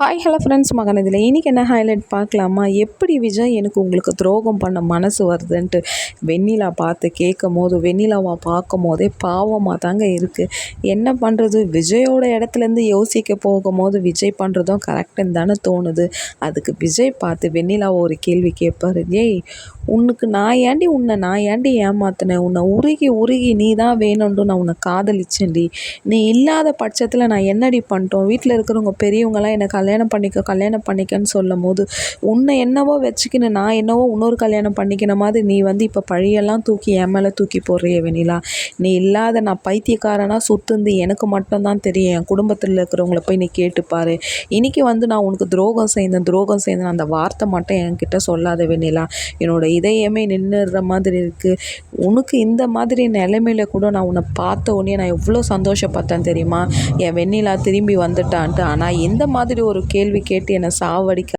Hi hello friends மகன் இதில் இன்றைக்கி என்ன ஹைலைட் பார்க்கலாமா? எப்படி விஜய் எனக்கு உங்களுக்கு துரோகம் பண்ண மனசு வருதுன்ட்டு வெண்ணிலா பார்த்து கேட்கும் போது வெண்ணிலாவை பார்க்கும் போதே பாவமாக தாங்க இருக்குது என்ன பண்ணுறது விஜயோட இடத்துலேருந்து யோசிக்க போகும்போது விஜய் பண்ணுறதும் கரெக்டுன்னு தானே தோணுது. அதுக்கு விஜய் பார்த்து வெண்ணிலாவை ஒரு கேள்வி கேட்பாரு. ஏய் உனக்கு நான் ஏண்டி உன்னை நான் ஏண்டி ஏமாத்தினேன் உன்னை உருகி உருகி நீ தான் வேணும்னு நான் உன்னை காதலிச்சேன்டி. நீ இல்லாத பட்சத்தில் நான் என்னடி பண்ணிட்டோம்? வீட்டில் இருக்கிறவங்க பெரியவங்களாம் எனக்கு கல்யாணம் பண்ணிக்க கல்யாணம் பண்ணிக்கன்னு சொல்லும் போது உன்னை என்னவோ வச்சுக்கின்னு நான் என்னவோ இன்னொரு கல்யாணம் பண்ணிக்கின மாதிரி நீ வந்து இப்போ பழியெல்லாம் தூக்கி என் மேலே தூக்கி போடுறிய வெனிலா நீ இல்லாத நான் பைத்தியக்காரனாக சுத்துந்து எனக்கு மட்டும்தான் தெரியும். என் குடும்பத்தில் இருக்கிறவங்கள போய் நீ கேட்டுப்பாரு இன்றைக்கி வந்து நான் உனக்கு துரோகம் செய்தேன் துரோகம் செய்தேன். அந்த வார்த்தை மட்டும் என்கிட்ட சொல்லாத வெண்ணிலா. என்னோட இதயமே நின்றுடுற மாதிரி இருக்குது உனக்கு இந்த மாதிரி நிலைமையில கூட நான் உன்னை பார்த்த உடனே நான் எவ்வளோ சந்தோஷப்பட்டேன் தெரியுமா? என் வெண்ணிலா திரும்பி வந்துட்டான்ட்டு. ஆனால் இந்த மாதிரி ஒரு ஒரு கேள்வி கேட்டு என்னை சாவடிக்க